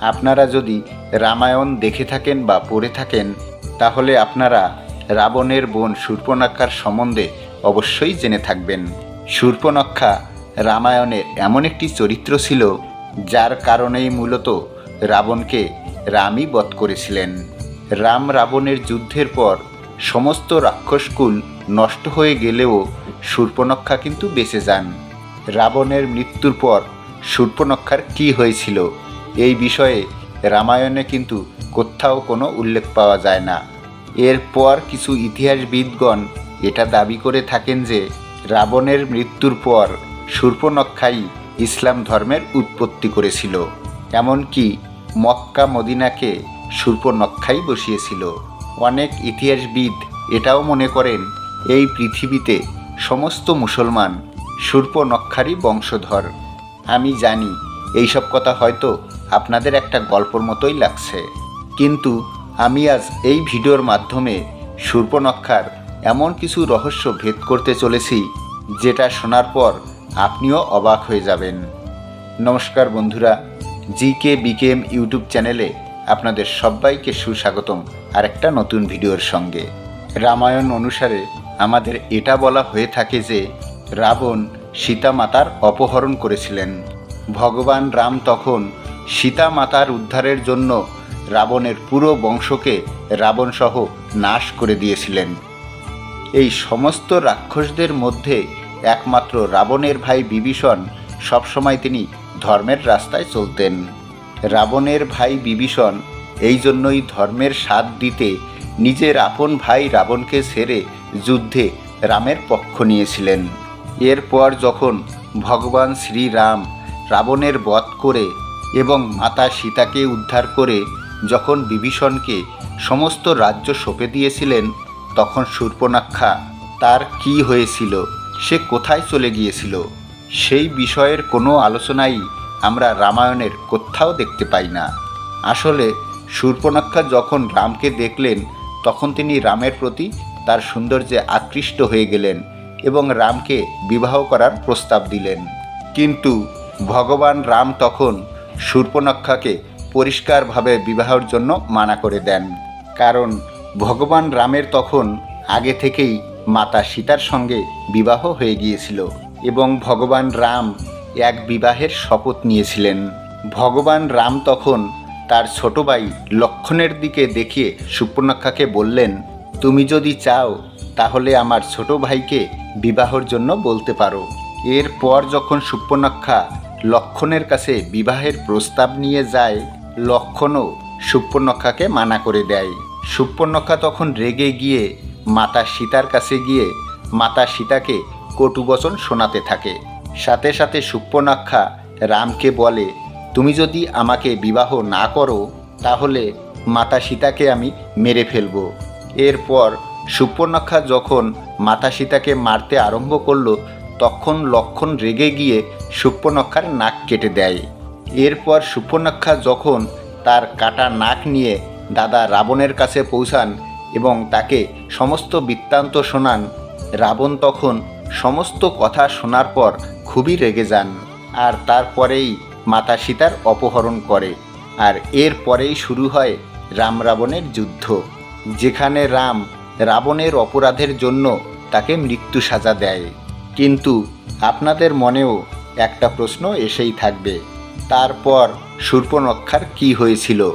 আপনারা যদি রামায়ণ দেখে থাকেন বা পড়ে থাকেন, তাহলে আপনারা রাবণের বোন শূর্পণাক্ষার সম্বন্ধে অবশ্যই জেনে থাকবেন। শূর্পণখা রামায়ণের এমন একটি চরিত্র ছিল, যার কারণেই মূলত রাবণকে রামই বধ করেছিলেন। রাম রাবণের যুদ্ধের পর সমস্ত রাক্ষসকুল নষ্ট হয়ে গেলেও শূর্পণখা কিন্তু বেঁচে যান। রাবণের মৃত্যুর পর শূর্পণখার কী হয়েছিল? এই বিষয়ে রামায়ণে কিন্তু কোথাও কোনো উল্লেখ পাওয়া যায় না। এরপর কিছু ইতিহাসবিদগণ এটা দাবি করে থাকেন যে রাবণের মৃত্যুর পর শূর্পণখাই ইসলাম ধর্মের উৎপত্তি করেছিল। এমনকি মক্কা মদিনাকে শূর্পণখাই বসিয়েছিল। অনেক ইতিহাসবিদ এটাও মনে করেন, এই পৃথিবীতে সমস্ত মুসলমান শূর্পণখারই বংশধর। আমি জানি, এইসব কথা হয়তো আপনাদের একটা গল্পর মতোই লাগছে। কিন্তু আমি আজ এই ভিডিওর মাধ্যমে শূর্পণখার এমন কিছু রহস্য ভেদ করতে চলেছি, যেটা শোনার পর আপনিও অবাক হয়ে যাবেন। নমস্কার বন্ধুরা, জি কে বিকেএম ইউটিউব চ্যানেলে আপনাদের সবাইকে সুস্বাগতম আর একটা নতুন ভিডিওর সঙ্গে। রামায়ণ অনুসারে আমাদের এটা বলা হয়ে থাকে যে, রাবণ সীতা মাতার অপহরণ করেছিলেন। ভগবান রাম তখন সীতা মাতার উদ্ধারের জন্য রাবণের পুরো বংশকে রাবণসহ নাশ করে দিয়েছিলেন। এই সমস্ত রাক্ষসদের মধ্যে একমাত্র রাবণের ভাই বিভীষণ সবসময় তিনি ধর্মের রাস্তায় চলতেন। রাবণের ভাই বিভীষণ এই জন্যই ধর্মের স্বাদ দিতে নিজের আপন ভাই রাবণকে ছেড়ে যুদ্ধে রামের পক্ষ নিয়েছিলেন। এরপর যখন ভগবান শ্রীরাম রাবণের বধ করে এবং মাতা সীতাকে উদ্ধার করে যখন বিভীষণকে সমস্ত রাজ্য সঁপে দিয়েছিলেন, তখন শূর্পণাক্ষা তার কি হয়েছিল? সে কোথায় চলে গিয়েছিল? সেই বিষয়ের কোনো আলোচনাই আমরা রামায়ণের কোথাও দেখতে পাই না। আসলে শূর্পণাক্ষা যখন রামকে দেখলেন, তখন তিনি রামের প্রতি তার সৌন্দর্যে আকৃষ্ট হয়ে গেলেন এবং রামকে বিবাহ করার প্রস্তাব দিলেন। কিন্তু ভগবান রাম তখন শূর্পণাক্ষাকে পরিষ্কারভাবে বিবাহের জন্য মানা করে দেন। কারণ ভগবান রামের তখন আগে থেকেই মাতা সীতার সঙ্গে বিবাহ হয়ে গিয়েছিল এবং ভগবান রাম এক বিবাহের শপথ নিয়েছিলেন। ভগবান রাম তখন তার ছোট ভাই লক্ষণের দিকে দেখিয়ে সুপর্ণাক্ষাকে বললেন, তুমি যদি চাও, তাহলে আমার ছোট ভাইকে বিবাহর জন্য বলতে পারো। এরপর যখন সুপর্ণাক্ষা লক্ষণের কাছে বিবাহের প্রস্তাব নিয়ে যায়, লক্ষণও সুপর্ণক্ষাকে মানা করে দেয়। সুপর্ণক্ষা তখন রেগে গিয়ে মাতা সীতার কাছে গিয়ে মাতা সীতাকে কটুবচন শোনাতে থাকে। সাথে সাথে সুপর্ণাক্ষা রামকে বলে, তুমি যদি আমাকে বিবাহ না করো, তাহলে মাতা সীতাকে আমি মেরে ফেলব। এরপর সুপর্ণাক্ষা যখন মাতা সীতাকে মারতে আরম্ভ করল তখন লক্ষণ রেগে গিয়ে সুপর্ণক্ষার নাক কেটে দেয়। এরপর সুপর্ণাক্ষা যখন তার কাটা নাক নিয়ে দাদা রাবণের কাছে পৌঁছান এবং তাকে সমস্ত বৃত্তান্ত শোনান, রাবণ তখন সমস্ত কথা শোনার পর খুবই রেগে যান আর তারপরেই মাতা সীতার অপহরণ করে আর এর পরেই শুরু হয় রাম রাবণের যুদ্ধ, যেখানে রাম রাবণের অপরাধের জন্য তাকে মৃত্যু সাজা দেয়। কিন্তু আপনাদের মনেও একটা প্রশ্ন এসেই থাকবে। তারপর শূর্পণক্ষার কি হয়েছিল?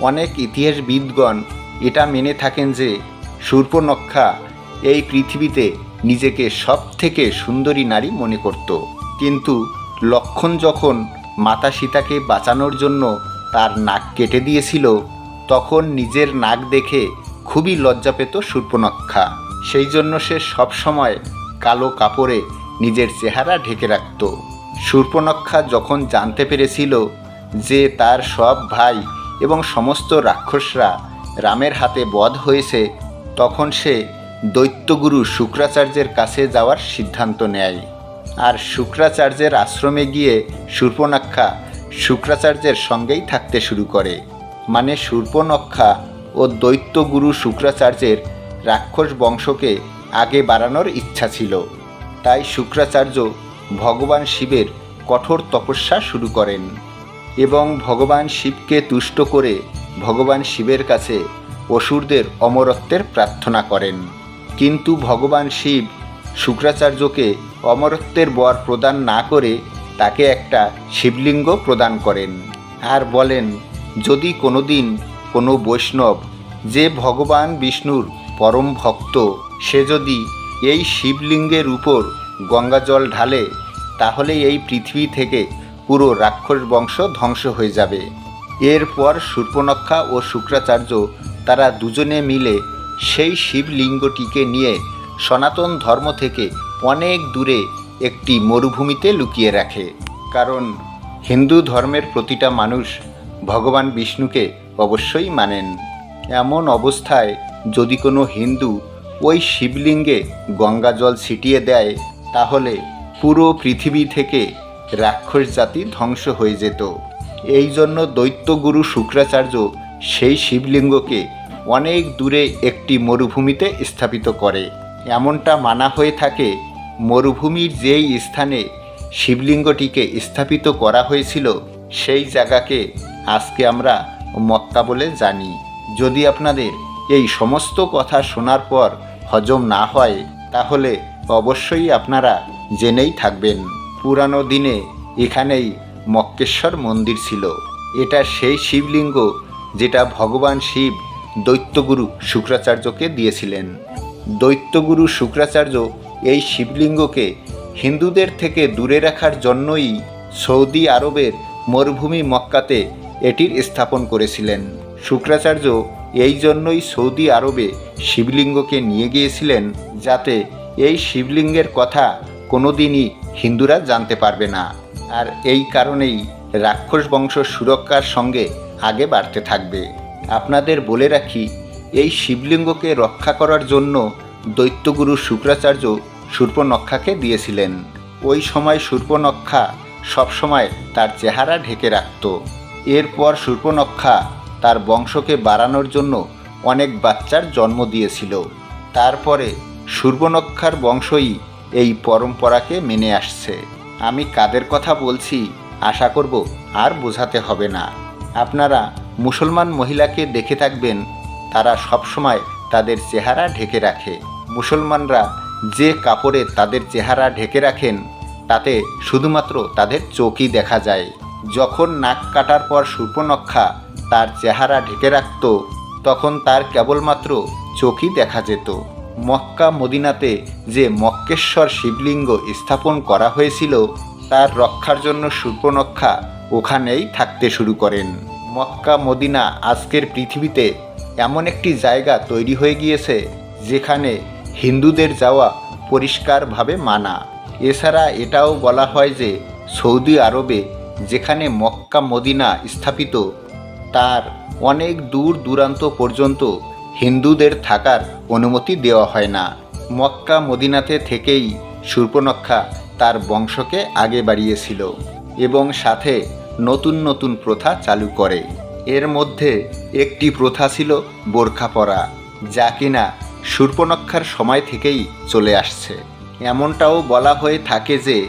অনেক ইতিহাসবিদগণ এটা মেনে থাকেন যে সূর্পনক্ষা এই পৃথিবীতে নিজেকে সব থেকে সুন্দরী নারী মনে করত। কিন্তু লক্ষণ যখন মাতা সীতাকে বাঁচানোর জন্য তার নাক কেটে দিয়েছিল, তখন নিজের নাক দেখে খুবই লজ্জা পেত শূর্পণক্ষা সেই জন্য সে সবসময় কালো কাপড়ে নিজের চেহারা ঢেকে রাখত। শূর্পণক্ষা যখন জানতে পেরেছিল যে তার সব ভাই এবং সমস্ত রাক্ষসরা রামের হাতে বধ হয়েছে, তখন সে দৈত্যগুরু শুক্রাচার্যের কাছে যাওয়ার সিদ্ধান্ত নেয়। আর শুক্রাচার্যের আশ্রমে গিয়ে শূর্পণাক্ষা শুক্রাচার্যের সঙ্গেই থাকতে শুরু করে। মানে শূর্পণক্ষা ও দৈত্যগুরু শুক্রাচার্যের রাক্ষস বংশকে আগে বাড়ানোর ইচ্ছা ছিল। তাই শুক্রাচার্য ভগবান শিবের কঠোর তপস্যা শুরু করেন এবং ভগবান শিবকে তুষ্ট করে ভগবান শিবের কাছে অসুরদের অমরত্বের প্রার্থনা করেন। কিন্তু ভগবান শিব শুক্রাচার্যকে অমরত্বের বর প্রদান না করে তাকে একটা শিবলিঙ্গ প্রদান করেন আর বলেন, যদি কোনোদিন কোনো বৈষ্ণব যে ভগবান বিষ্ণুর পরম ভক্ত, সে যদি এই শিবলিঙ্গের উপর গঙ্গাজল ঢালে, তাহলে এই পৃথিবী থেকে পুরো রাক্ষস বংশ ধ্বংস হয়ে যাবে। এরপর সূর্পনক্ষা ও শুক্রাচার্য তারা দুজনে মিলে সেই শিবলিঙ্গটিকে নিয়ে সনাতন ধর্ম থেকে অনেক দূরে একটি মরুভূমিতে লুকিয়ে রাখে। কারণ হিন্দু ধর্মের প্রতিটা মানুষ ভগবান বিষ্ণুকে অবশ্যই মানেন। এমন অবস্থায় যদি কোনো হিন্দু ওই শিবলিঙ্গে গঙ্গা জল ছিটিয়ে দেয়, তাহলে পুরো পৃথিবী থেকে রাক্ষস জাতি ধ্বংস হয়ে যেত। এই জন্য দৈত্যগুরু শুক্রাচার্য সেই শিবলিঙ্গকে অনেক দূরে একটি মরুভূমিতে স্থাপিত করে। এমনটা মানা হয়ে থাকে, মরুভূমির যেই স্থানে শিবলিঙ্গটিকে স্থাপিত করা হয়েছিল, সেই জায়গাকে আজকে আমরা মক্কা বলে জানি। যদি আপনাদের এই সমস্ত কথা শোনার পর হজম না হয়, তাহলে অবশ্যই আপনারা জেনেই থাকবেন। পুরানো দিনে এখানেই মক্কেশ্বর মন্দির ছিল। এটা সেই শিবলিঙ্গ যেটা ভগবান শিব দৈত্যগুরু শুক্রাচার্যকে দিয়েছিলেন। দৈত্যগুরু শুক্রাচার্য এই শিবলিঙ্গকে হিন্দুদের থেকে দূরে রাখার জন্যই সৌদি আরবের মরুভূমি মক্কাতে এটির স্থাপন করেছিলেন। শুক্রাচার্য এই জন্যই সৌদি আরবে শিবলিঙ্গকে নিয়ে গিয়েছিলেন যাতে এই শিবলিঙ্গের কথা কোনোদিনই হিন্দুরা জানতে পারবে না। আর এই কারণেই রাক্ষস বংশ সুরক্ষার সঙ্গে আগে বাড়তে থাকবে। আপনাদের বলে রাখি, এই শিবলিঙ্গকে রক্ষা করার জন্য দৈত্যগুরু শুক্রাচার্য সূর্পনক্ষাকে দিয়েছিলেন। ওই সময় সূর্পনক্ষা সবসময় তার চেহারা ঢেকে রাখত। এরপর সূর্পনক্ষা তার বংশকে বাড়ানোর জন্য অনেক বাচ্চার জন্ম দিয়েছিল। তারপরে সূর্পনক্ষার বংশই এই পরম্পরাকে মেনে আসছে। আমি কাদের কথা বলছি আশা করব আর বোঝাতে হবে না। আপনারা মুসলমান মহিলাকে দেখে থাকবেন, তারা সবসময় তাদের চেহারা ঢেকে রাখে। মুসলমানরা যে কাপড়ে তাদের চেহারা ঢেকে রাখেন, তাতে শুধুমাত্র তাদের চোখই দেখা যায়। যখন নাক কাটার পর সূর্পনক্ষা তার চেহারা ঢেকে রাখত, তখন তার কেবলমাত্র চোখই দেখা যেত। মক্কা মদিনাতে যে মক্কেশ্বর শিবলিঙ্গ স্থাপন করা হয়েছিল, তার রক্ষার জন্য সূর্পনক্ষা ওখানেই থাকতে শুরু করেন। মক্কা মদিনা আজকের পৃথিবীতে এমন একটি জায়গা তৈরি হয়ে গিয়েছে, যেখানে হিন্দুদের যাওয়া পরিষ্কারভাবে মানা। এছাড়া এটাও বলা হয় যে সৌদি আরবে, যেখানে মক্কা মদিনা স্থাপিত তার অনেক দূর দূরান্ত পর্যন্ত হিন্দুদের থাকার অনুমতি দেওয়া হয় না। মক্কা মদিনাতে থেকেই সূর্পনক্ষা তার বংশকে আগে বাড়িয়েছিল এবং সাথে নতুন নতুন প্রথা চালু করে। এর মধ্যে একটি প্রথা ছিল বোরখা পরা, যা কিনা সূর্পনক্ষার সময় থেকেই চলে আসছে। এমনটাও বলা হয়ে থাকে যে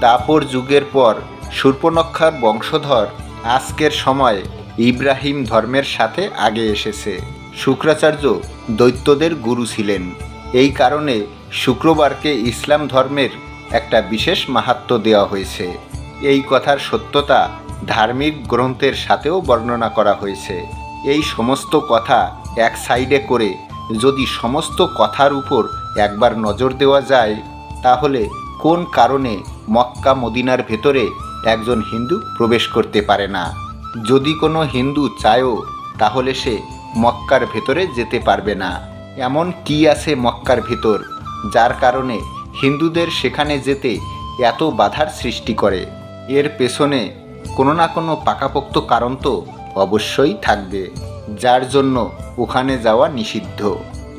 দাপর যুগের পর সূর্পনক্ষার বংশধর আজকের সময় ইব্রাহিম ধর্মের সাথে আগে এসেছে। শুক্রাচার্য দৈত্যদের গুরু ছিলেন। এই কারণে শুক্রবারকে ইসলাম ধর্মের একটা বিশেষ মাহাত্ম দেওয়া হয়েছে। এই কথার সত্যতা ধার্মিক গ্রন্থের সাথেও বর্ণনা করা হয়েছে। এই সমস্ত কথা এক সাইডে করে যদি সমস্ত কথার উপর একবার নজর দেওয়া যায়, তাহলে কোন কারণে মক্কা মদিনার ভেতরে একজন হিন্দু প্রবেশ করতে পারে না? যদি কোনো হিন্দু চায়ও তাহলে সে মক্কার ভেতরে যেতে পারবে না। এমন কি আছে মক্কার ভেতর, যার কারণে হিন্দুদের সেখানে যেতে এত বাধার সৃষ্টি করে? এর পেছনে কোনো না কোনো পাকাপোক্ত কারণ তো অবশ্যই থাকবে, যার জন্য ওখানে যাওয়া নিষিদ্ধ।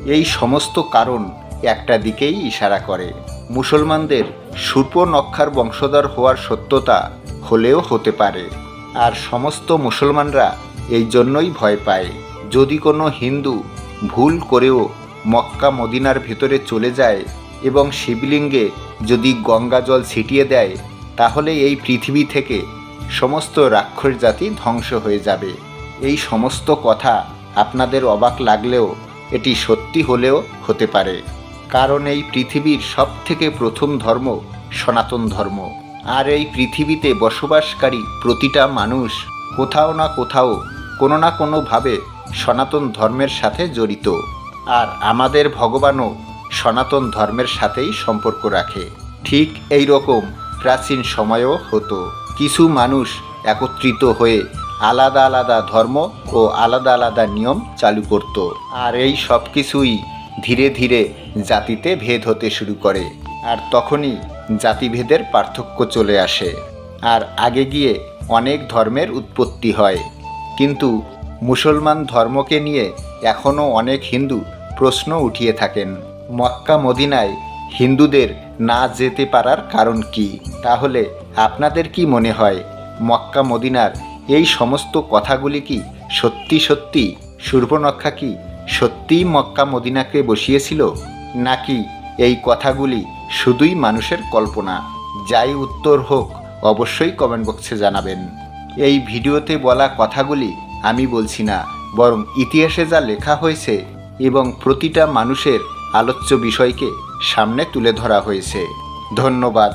এই সমস্ত কারণ একটা দিকেই ইশারা করে। মুসলমানদের সূর্পনক্ষার বংশধর হওয়ার সত্যতা হলেও হতে পারে। আর সমস্ত মুসলমানরা এই জন্যই ভয় পায়। যদি কোনো হিন্দু ভুল করেও মক্কা মদিনার ভেতরে চলে যায় এবং শিবলিঙ্গে যদি গঙ্গা জল ছিটিয়ে দেয়, তাহলে এই পৃথিবী থেকে সমস্ত রাক্ষস জাতি ধ্বংস হয়ে যাবে। এই সমস্ত কথা আপনাদের অবাক লাগলেও এটি সত্যি হলেও হতে পারে। কারণ এই পৃথিবীর সব থেকে প্রথম ধর্ম সনাতন ধর্ম। আর এই পৃথিবীতে বসবাসকারী প্রতিটা মানুষ কোথাও না কোথাও কোনো না কোনোভাবে সনাতন ধর্মের সাথে জড়িত। আর আমাদের ভগবানও সনাতন ধর্মের সাথেই সম্পর্ক রাখে। ঠিক এই রকম প্রাচীন সময়ও হতো। কিছু মানুষ একত্রিত হয়ে আলাদা আলাদা ধর্ম ও আলাদা আলাদা নিয়ম চালু করত। আর এই সব কিছুই ধীরে ধীরে জাতিতে ভেদ হতে শুরু করে। আর তখনই জাতিভেদের পার্থক্য চলে আসে আর আগে গিয়ে অনেক ধর্মের উৎপত্তি হয়। কিন্তু মুসলমান ধর্মকে নিয়ে এখনও অনেক হিন্দু প্রশ্ন উঠিয়ে থাকেন, মক্কা মদিনায় হিন্দুদের না যেতে পারার কারণ কি? তাহলে আপনাদের কি মনে হয়, মক্কা মদিনার এই সমস্ত কথাগুলি কি সত্যি সত্যি সূর্পনক্ষা কি সত্যিই মক্কা মদিনাকে বসিয়েছিল, নাকি এই কথাগুলি শুধুই মানুষের কল্পনা। যাই উত্তর হোক, অবশ্যই কমেন্ট বক্সে জানাবেন। এই ভিডিওতে বলা কথাগুলি আমি বলছি না, বরং ইতিহাসে যা লেখা হয়েছে এবং প্রতিটা মানুষের আলোচ্য বিষয়কে সামনে তুলে ধরা হয়েছে। ধন্যবাদ।